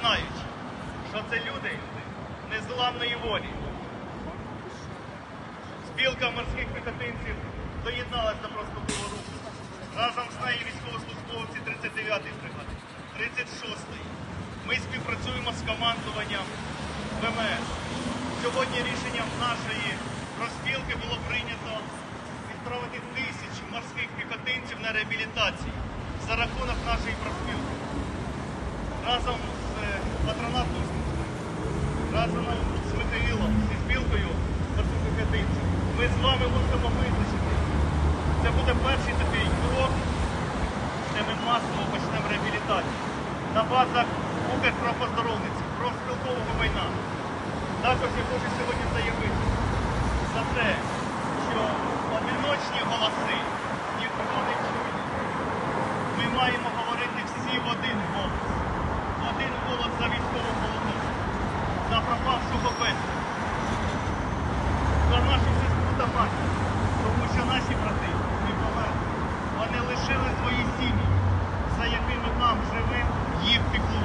знають, що це люди незламної волі. Спілка морських піхотинців доєдналась до проскокового руху. Разом з нею військовослужбовці 39-ї бригади, 36-ї. Ми співпрацюємо з командуванням ВМС. Сьогодні рішенням нашої розпілки було прийнято відправити тисячі морських піхотинців на реабілітацію за рахунок нашої профспілки. Разом е, разом з ВТІЛом, зі спілкою морських піхотинців. Ми з вами мусимо визначити. Це буде перший такий крок, де ми масово почнемо реабілітацію на базах Укрпрофоздоровниці, профспілкового майна. Також я хочу сьогодні заявити за те, що одиночні голоси ніхто не чує. Ми маємо говорити всі в один голос. за пропавшого безвісти, за нашу сестру та матір, тому що наші брати не повернули. Вони лишили свої сім'ї, за якими нам живим, їх пікло.